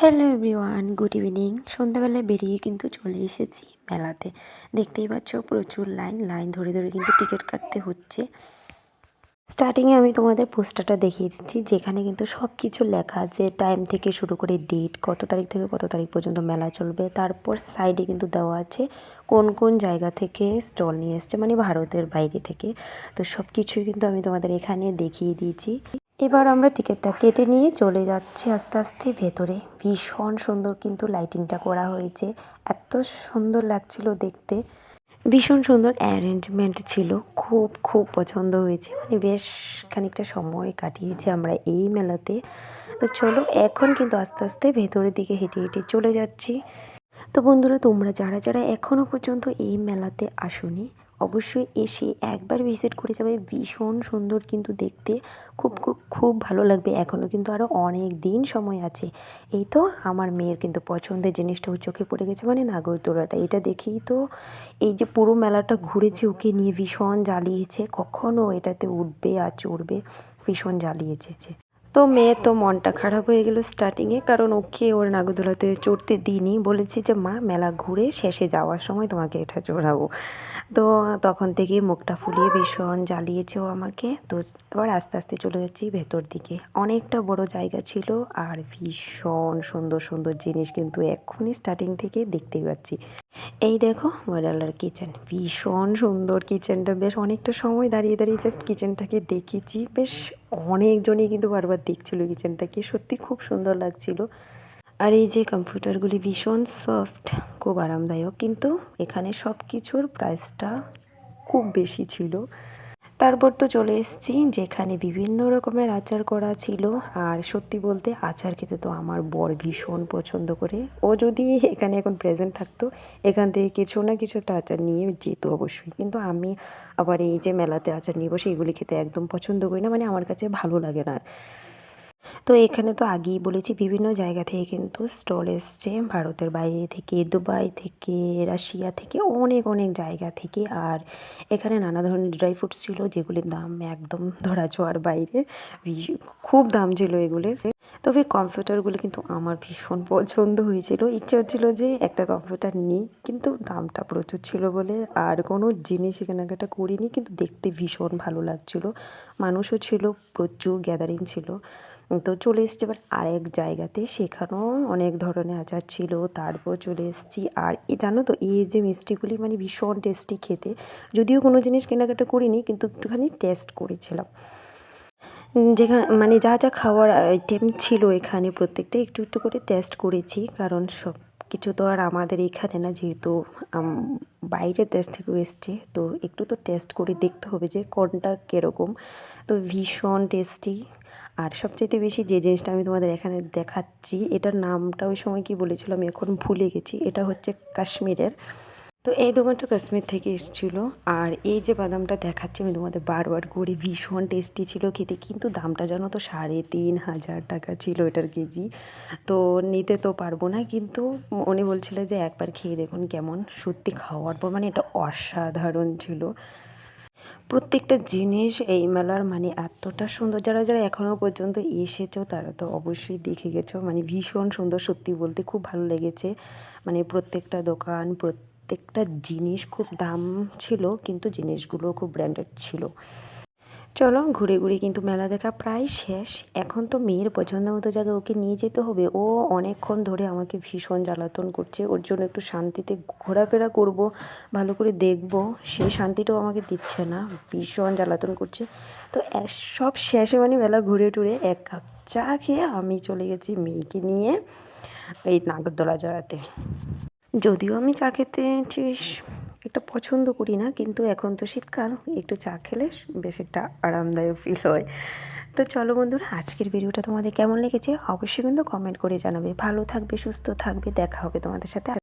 Hello everyone good evening সন্ধ্যাবেলায় বেরিয়ে কিন্তু চলে এসেছি মেলাতে। দেখতেই পাচ্ছ প্রচুর লাইন লাইন ধরে ধরে কিন্তু টিকিট কাটতে হচ্ছে। স্টার্টিংয়ে আমি তোমাদের পোস্টারটা দেখিয়ে দিচ্ছি, যেখানে কিন্তু সব কিছু লেখা আছে টাইম থেকে শুরু করে ডেট কত তারিখ থেকে কত তারিখ পর্যন্ত মেলা চলবে, তারপর সাইডে কিন্তু দেওয়া আছে কোন কোন জায়গা থেকে স্টল নিয়ে এসছে মানে ভারতের বাইরে থেকে। তো সব কিছুই কিন্তু আমি তোমাদের এখানে দেখিয়ে দিয়েছি। এবার আমরা টিকিটটা কেটে নিয়ে চলে যাচ্ছি আস্তে আস্তে ভেতরে। ভীষণ সুন্দর কিন্তু লাইটিংটা করা হয়েছে। এত সুন্দর লাগছিল দেখতে। ভীষণ সুন্দর অ্যারেঞ্জমেন্ট ছিল। খুব খুব পছন্দ হয়েছে। মানে বেশ খানিকটা সময় কাটিয়েছি আমরা এই মেলাতে। তো চলো, এখন কিন্তু আস্তে আস্তে ভেতরের দিকে হেঁটে হেঁটে চলে যাচ্ছি। তো বন্ধুরা, তোমরা যারা যারা এখনও পর্যন্ত এই মেলাতে আসোনি অবশ্যই এসে একবার ভিজিট করে যাবে। ভীষণ সুন্দর কিন্তু দেখতে। খুব খুব খুব ভালো লাগবে এখনও কিন্তু আরও অনেক দিন সময় আছে। এই তো আমার মেয়ের কিন্তু পছন্দের জিনিসটা ওর চোখে পড়ে গেছে মানে নাগরদোলাটা। এটা দেখেই তো এই যে পুরো মেলাটা ঘুরেছে, ওকে নিয়ে ভীষণ জ্বালিয়েছে। কখনও এটাতে উঠবে আর চড়বে, ভীষণ জ্বালিয়েছে। তো মেয়ে তো মনটা খারাপ হয়ে গেল স্টার্টিংয়ে কারণ ওকে ওর নাগরদোলাতে চড়তে দিইনি। বলেছি যে, মা, মেলা ঘুরে শেষে যাওয়ার সময় তোমাকে এটা চড়াবো। তো তখন থেকেই মুখটা ফুলিয়ে ভীষণ জ্বালিয়েছে ও আমাকে। তো এবার আস্তে আস্তে চলে যাচ্ছি ভেতর দিকে। অনেকটা বড় জায়গা ছিল আর ভীষণ সুন্দর সুন্দর জিনিস কিন্তু এক্ষুনি স্টার্টিং থেকে দেখতেই পাচ্ছি। এই দেখো মডেলার কিচেন। ভীষণ সুন্দর কিচেনটা। বেশ অনেকটা সময় দাঁড়িয়ে দাঁড়িয়ে জাস্ট কিচেনটাকে দেখেছি। বেশ অনেকজনই কিন্তু বারবার দেখছিল কিচেনটাকে। সত্যি খুব সুন্দর লাগছিল। আর এই যে কম্পিউটারগুলি ভীষণ সফট, খুব আরামদায়ক। কিন্তু এখানে সব কিছুর প্রাইসটা খুব বেশি ছিল। তারপর তো চলে এসেছি, যেখানে বিভিন্ন রকমের আচার করা ছিল। আর সত্যি বলতে আচার খেতে তো আমার বর ভীষণ পছন্দ করে। ও যদি এখানে এখন প্রেজেন্ট থাকতো, এখান থেকে কিছু না কিছু একটা আচার নিয়ে যেত অবশ্যই। কিন্তু আমি আবার এই যে মেলাতে আচার নিয়ে বসে এগুলি খেতে একদম পছন্দ করি না মানে আমার কাছে ভালো লাগে না। তো এখানে তো আগেই বলেছি বিভিন্ন জায়গা থেকে কিন্তু স্টল এসছে। ভারতের বাইরে থেকে, দুবাই থেকে, রাশিয়া থেকে, অনেক অনেক জায়গা থেকে। আর এখানে নানা ধরনের ড্রাই ফ্রুটস ছিল যেগুলির দাম একদম ধরা ছোঁয়ার বাইরে। খুব দাম ছিল এগুলির। তবে কম্পিউটারগুলো কিন্তু আমার ভীষণ পছন্দ হয়েছিল। ইচ্ছে হচ্ছিল যে একটা কম্পিউটার নিই, কিন্তু দামটা প্রচুর ছিল বলে আর কোনো জিনিস কেনাকাটা করিনি, কিন্তু দেখতে ভীষণ ভালো লাগছিল। মানুষও ছিল, প্রচুর গ্যাদারিং ছিল। তো চলে এসেছি এবার আরেক জায়গাতে, সেখানেও অনেক ধরনের আচার ছিল, তারপর চলে এসেছি। আর জানো তো, এই যে মিষ্টিগুলি মানে ভীষণ টেস্টি খেতে। যদিও কোনো জিনিস কেনাকাটা করিনি, কিন্তু একটুখানি টেস্ট করেছিলাম। যেখানে মানে যা যা খাওয়ার আইটেম ছিল এখানে প্রত্যেকটা একটু একটু করে টেস্ট করেছি। কারণ সব কিছু তো আর আমাদের এখানে না, যেহেতু বাইরের দেশ থেকে এসছে, তো একটু তো টেস্ট করে দেখতে হবে যে কোনটা কীরকম। তো ভীষণ টেস্টি আর সবচাইতে বেশি যে জিনিসটা আমি তোমাদের এখানে দেখাচ্ছি, এটার নামটা ওই সময় কি বলেছিল আমি এখন ভুলে গেছি, এটা হচ্ছে কাশ্মীরের তো এই দোকানটা কাশ্মীর থেকে এসেছিল। আর এই যে বাদামটা দেখাচ্ছি, আমি তোমাদের বারবার করে, ভীষণ টেস্টি ছিল খেতে। কিন্তু দামটা জানো তো, সাড়ে তিন হাজার টাকা ছিল এটার কেজি। তো নিতে তো পারব না, কিন্তু উনি বলছিল যে একবার খেয়ে দেখুন কেমন। সত্যি খাওয়ার পর মানে এটা অসাধারণ ছিল। প্রত্যেকটা জিনিস এই মেলার মানে এতটা সুন্দর। যারা যারা এখনও পর্যন্ত এসেছ, তারা তো অবশ্যই দেখে গেছো। মানে ভীষণ সুন্দর, সত্যি বলতে খুব ভালো লেগেছে। মানে প্রত্যেকটা দোকান প্রত্যেকটা জিনিস খুব দাম ছিল, কিন্তু জিনিসগুলো খুব ব্র্যান্ডেড ছিল। চলো ঘুরে ঘুরে কিন্তু মেলা দেখা প্রায় শেষ। এখন তো মেয়ের পছন্দ মতো জায়গায় ওকে নিয়ে যেতে হবে। ও অনেকক্ষণ ধরে আমাকে ভীষণ জ্বালাতন করছে। ওর জন্য একটু শান্তিতে ঘোরাফেরা করব, ভালো করে দেখব। সেই শান্তিটাও আমাকে দিচ্ছে না, ভীষণ জ্বালাতন করছে। তো সব শেষে মানে মেলা ঘুরে টুরে এক কাপ চা খেয়ে আমি চলে গেছি মেয়েকে নিয়ে এই নাগরদোলা জড়াতে। যদিও আমি চা খেতে ঠিক একটা পছন্দ করি না, কিন্তু এখন তো শীতকাল, একটু চা খেলে বেশ একটা আরামদায়ক ফিল হয়। তো চলো বন্ধুরা, আজকের ভিডিওটা তোমাদের কেমন লেগেছে? অবশ্যই কিন্তু কমেন্ট করে জানাবে। ভালো থাকবে, সুস্থ থাকবে, দেখা হবে তোমাদের সাথে